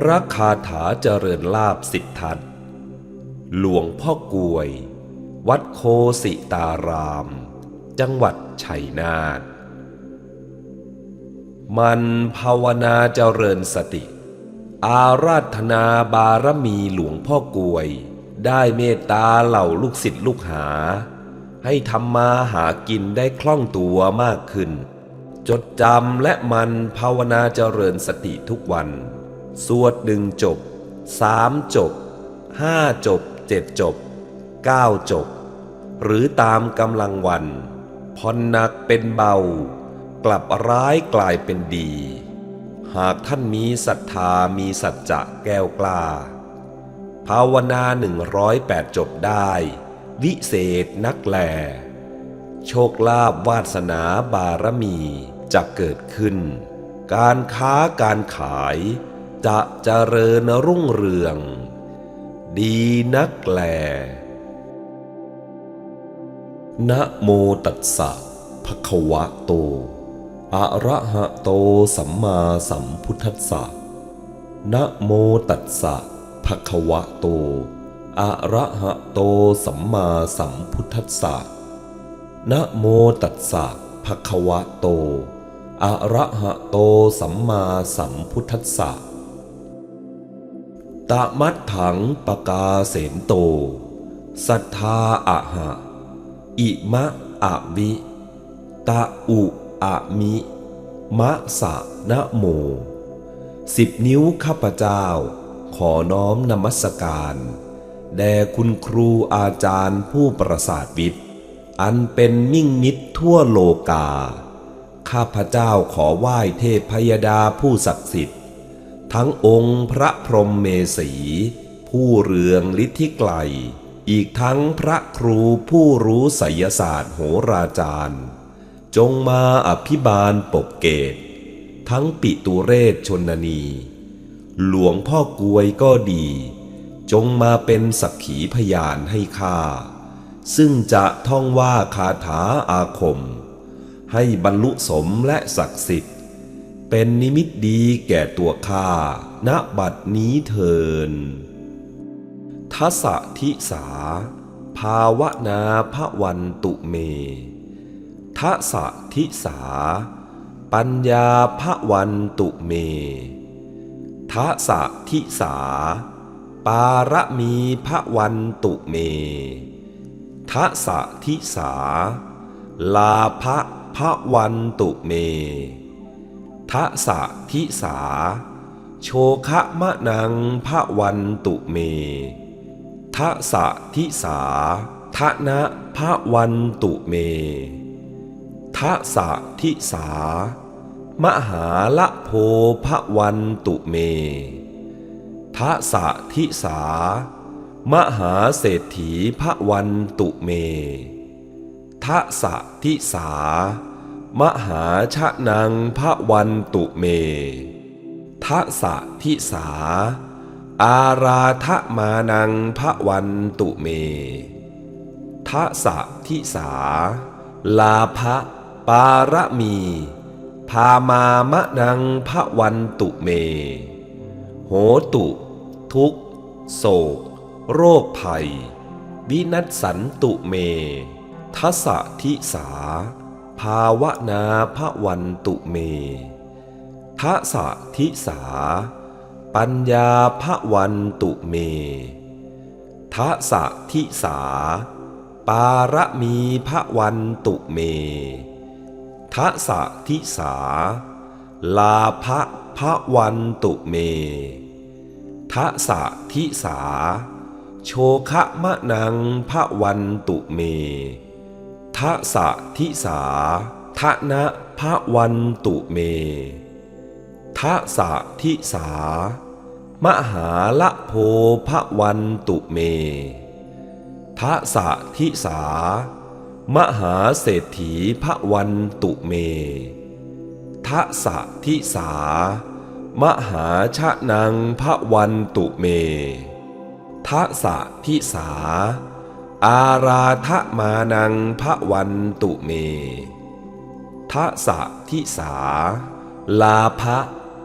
พระคาถาเจริญลาบสิทธัตหลวงพ่อกวย วัดโคสิตาราม จังหวัดชัยนาท มันภาวนาเจริญสติ อาราธนาบารมีหลวงพ่อกวย ได้เมตตาเหล่าลูกศิษย์ลูกหา ให้ทำมาหากินได้คล่องตัวมากขึ้น จดจำและมันภาวนาเจริญสติทุกวัน สวดหนึ่งจบสามจบห้าจบเจ็ดจบเก้าจบ หรือตามกำลังวันผ่อนหนักเป็นเบา กลับร้ายกลายเป็นดี หากท่านมีศรัทธามีสัจจะแก้วกล้า ภาวนาหนึ่งร้อยแปดจบได้ วิเศษนักแล โชคลาภวาสนาบารมีจะเกิดขึ้น การค้าการขาย จะเจริญรุ่งเรือง ดีนักแลนะโมตัสสะภะคะวะโต อะระหะโตสัมมาสัมพุทธัสสะนะโมตัสสะภะคะวะโต อะระหะโตสัมมาสัมพุทธัสสะนะโมตัสสะภะคะวะโต อะระหะโตสัมมาสัมพุทธัสสะ ตะมัดถังปกาเสนโต สัทธาอะหะ อิมะอะวิตะอุอะมิ มะสะนะโม สิบนิ้วข้าพเจ้า ขอน้อมนมัสการ แด่คุณครูอาจารย์ผู้ประสาทวิทย์ อันเป็นมิ่งมิตรทั่วโลกา ข้าพเจ้าขอไหว้เทพพยดาผู้ศักดิ์สิทธิ ทั้งองค์พระพรหมเมสี ผู้เรืองฤทธิไกล อีกทั้งพระครูผู้รู้ไสยศาสตร์โหราจารย์ จงมาอภิบาลปกเกต ทั้งปิตุเรศชนนี หลวงพ่อกวยก็ดี จงมาเป็นสักขีพยานให้ข้าซึ่งจะท่องว่าคาถาอาคม ให้บรรลุสมและศักดิ์สิทธิ เป็นนิมิตดีแก่ตัวข้าณบัดนี้เทินทัสทิสา ภาวนาพระวันตุเมทัสทิสา ปัญญาพระวันตุเมทัสทิสา ปารมีพระวันตุเมทัสทิสา ลาภพระวันตุเม ทัสะทิสา โชคะมะนังพระวันตุเมทัสะทิสาทะนะพระวันตุเมทัสะทิสา มหาละโพพระวันตุเมทัสะทิสา มหาเศรษฐีพระวันตุเมทัสสะทิสา มหาชะนังพระวันตุเมทัสะทิสา อาราธมานังพระวันตุเมทัสะทิสา ลาภปารมี พามามะนังพระวันตุเม โหตุ ทุกโศก โรคภัย วินัสสันตุเม ทัสสะทิสา ภาวนาพระวันตุเมทัสะทิสา ปัญญาพระวันตุเมทัสะทิสา ปารมีพระวันตุเมทัสะทิสา ลาภพระวันตุเมทัสสะทิสา โชคะมะนังพระวันตุเม ทัสะทิสาทะนะพระวันตุเมทัสะทิสา มหาละโพพระวันตุเมทัสะทิสา มหาเศรษฐีพระวันตุเมทัสะทิสา มหาชะนังพระวันตุเมทัสสะทิสา อาราธมานังพระวันตุเมทัสะทิสา ลาภ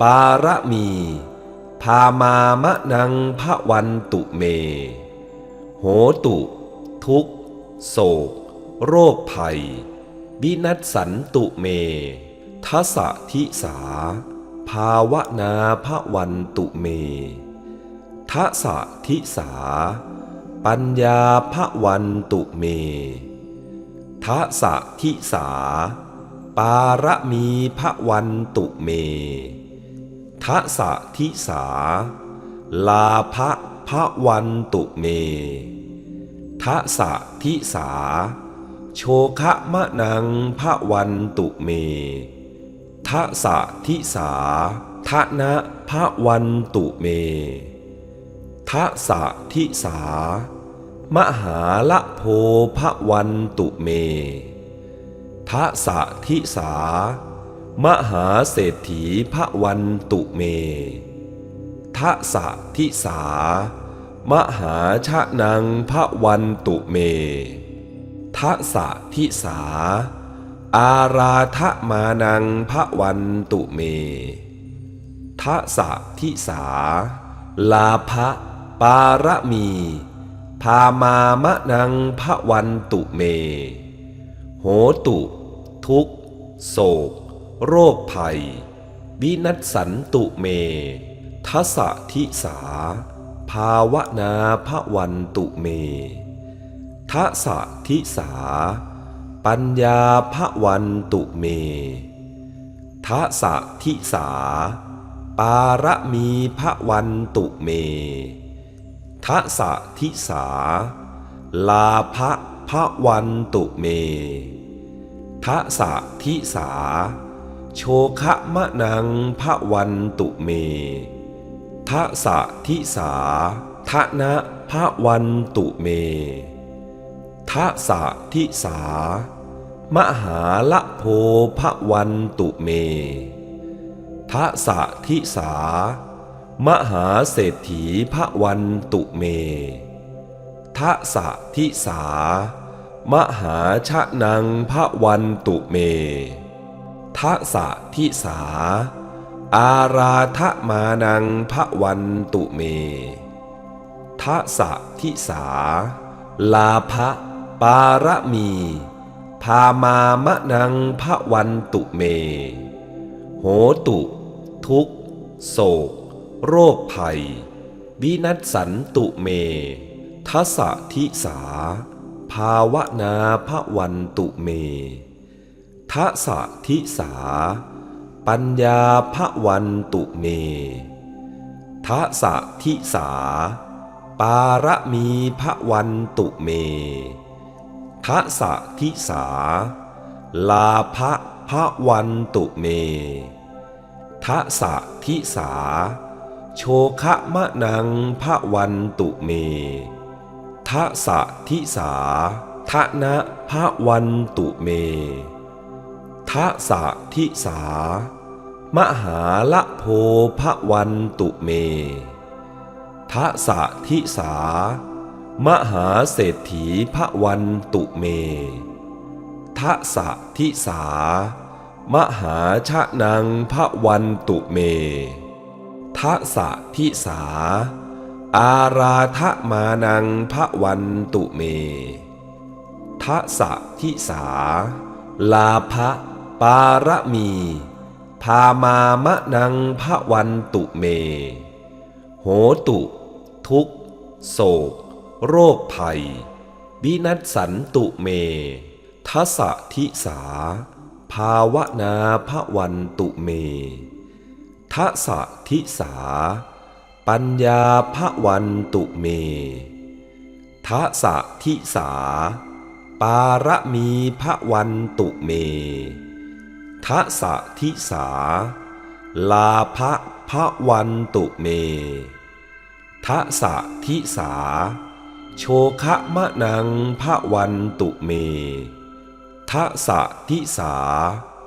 ปารมี พามามะนังพระวันตุเม โหตุ ทุกโศก โรคภัย วินัสสันตุเมทัสะทิสา ภาวนาพระวันตุเมทัสะทิสา ปัญญาพระวันตุเมทัสะทิสา ปารมีพระวันตุเมทัสะทิสา ลาภะพระวันตุเมทัสะทิสา โชคะมะนังพระวันตุเมทัสสะทิสาทะนะพระวันตุเม ทัสะทิสา มหาละโพพระวันตุเมทัสะทิสา มหาเศรษฐีพระวันตุเมทัสะทิสา มหาชะนังพระวันตุเมทัสะทิสา อาราธมานังพระวันตุเมทัสสะทิสา ลาภะ ปารมี พามามะนังพระวันตุเม โหตุ ทุกโศก โรคภัย วินัสสันตุเม ทัสทิสา ภาวนาพระวันตุเมทัสทิสา ปัญญาพระวันตุเมทัสทิสา ปารมีพระวันตุเม ทัสะทิสา ลาภะพระวันตุเมทัสะทิสา โชคะมะนังพระวันตุเมทัสะทิสาทะนะพระวันตุเมทัสะทิสา มหาละโพพระวันตุเมทัสสะทิสา มหาเศรษฐีพระวันตุเมทัสะทิสา มหาชะนังพระวันตุเมทัสะทิสา อาราธมานังพระวันตุเมทัสะทิสา ลาภะปารมี พามามะนังพระวันตุเม โหตุ ทุกโศก โรคภัย วินัสสันตุเม ทัสะทิสา ภาวนาพระวันตุเม ทัสะทิสา ปัญญาพระวันตุเม ทัสะทิสา ปารมีพระวันตุเม ทัสะทิสา ลาภะพระวันตุเม ทัสสะทิสา โชคะมะนังพระวันตุเมทัสะทิสา ทะนะพระวันตุเมทัสะทิสา มหาละโพพระวันตุเมทัสะทิสา มหาเศรษฐีพระวันตุเมทัสสะทิสา มหาชะนังพระวันตุเม ทัสะทิสา อาราธมานังพระวันตุเมทัสะทิสา ลาภะปารมี พามามะนังพระวันตุเม โหตุ ทุกโศก โรคภัย วินัสสันตุเมทัสสะทิสา ภาวนาพระวันตุเม ทัสะทิสา ปัญญาพระวันตุเมทัสะทิสา ปารมีพระวันตุเมทัสะทิสา ลาภะพระวันตุเมทัสะทิสา โชคะมะนังพระวันตุเมทัสสะทิสา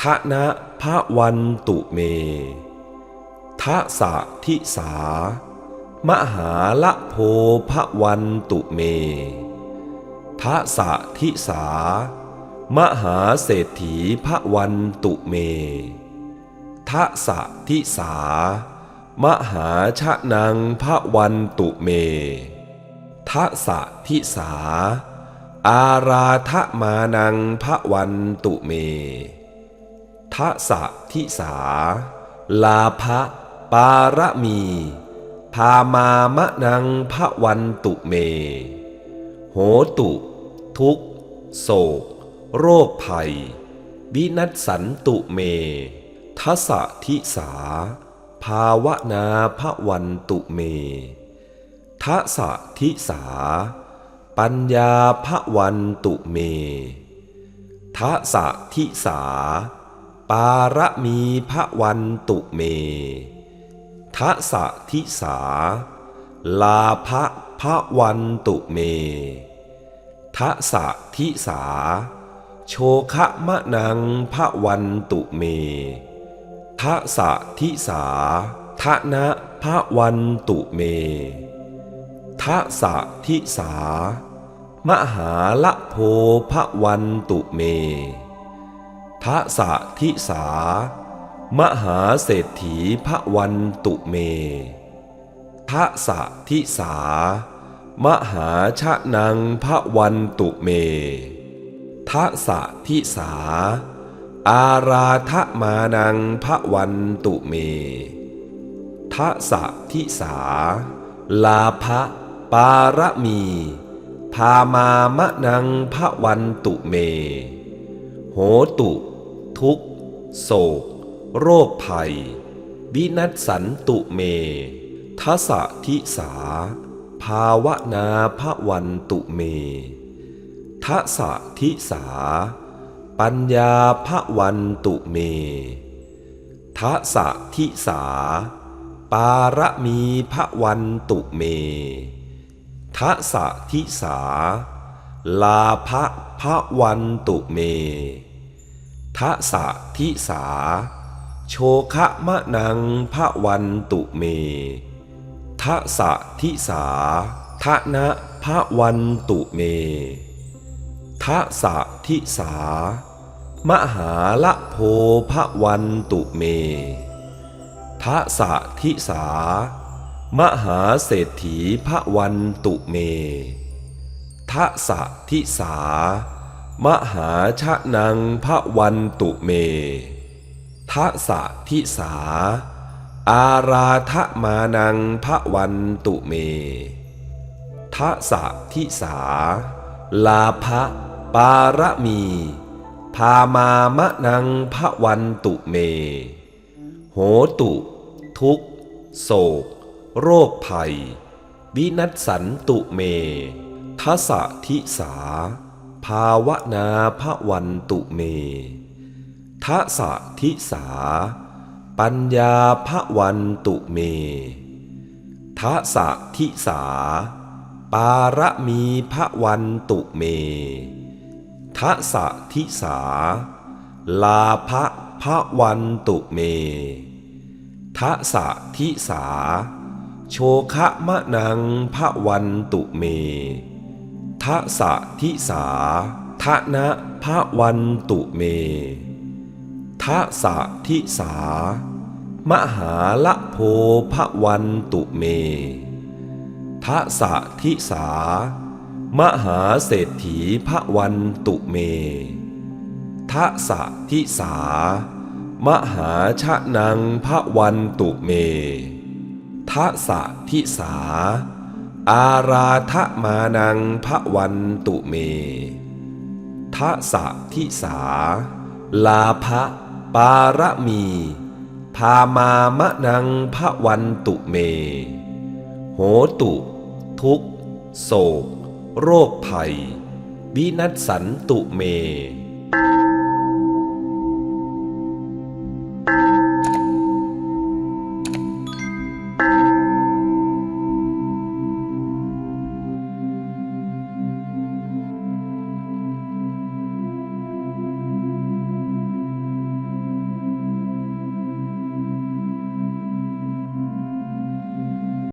ทะนะพระวันตุเม ทัสะทิสา มหาละโพพวันตุเมทัสะทิสา มหาเศรษฐีพระวันตุเมทัสะทิสามมหาชะนังพระวันตุเม ทะสะทิสา อาราธมานังพระวันตุเมทะสะทิสา ลาภะ ปารมี พามามะนังพระวันตุเม โหตุ ทุกโศก โรคภัย วินัสสันตุเม ทัสทิสา ภาวนาพระวันตุเม ทัสทิสา ปัญญาพระวันตุเมทัสทิสา ปารมีพระวันตุเม ทัสะทิสา ลาภะพระวันตุเมทัสะทิสา โชคะมะนังพระวันตุเมทัสะทิสาทะนะพระวันตุเมทัสะทิสา มหาละโพพระวันตุเมทัสสะทิสา มหาเศรษฐีพระวันตุเมทัสะทิสา มหาชะนังพระวันตุเมทัสะทิสา อาราธมานังพระวันตุเมทัสะทิสา ลาภะปารมี พามามะนังพระวันตุเม โหตุ ทุกโศก โรคภัย วินัสสันตุเม ทัสทิสา ภาวนาพระวันตุเม ทัสทิสา ปัญญาพระวันตุเม ทัสทิสา ปารมีพระวันตุเม ทัสทิสา ลาภะพระวันตุเมทัสทิสา โชคะมะนังพระวันตุเมทัสะทิสา ทะนะพระวันตุเมทัสะทิสา มหาละโพพระวันตุเมทัสะทิสา มหาเศรษฐีพระวันตุเมทัสสะทิสา มหาชะนังพระวันตุเม ทัสะทิสา อาราธมานังพระวันตุเมทัสะทิสา ลาภะปารมี พามามะนังพระวันตุเม โหตุ ทุกโศก โรคภัย วินัสสันตุเมทัสสะทิสา ภาวนาพระวันตุเม ทัสะทิสา ปัญญาพระวันตุเมทัสะทิสา ปารมีพระวันตุเมทัสะทิสา ลาภะพระวันตุเมทัสะทิสา โชคะมะนังพระวันตุเมทัสสะทิสาทะนะพระวันตุเม ทัสะทิสา มหาละโพพวันตุเมทัสะทิสา มหาเศรษฐีพระวันตุเมทัสะทิสา มหาชะนังพระวันตุเมทัสะทิสา อาราธมานังพระวันตุเมทัสสะทิสา ลาภะ ปารมี พามามะนังพระวันตุเม โหตุ ทุกโศก โรคภัย วินัสสันตุเม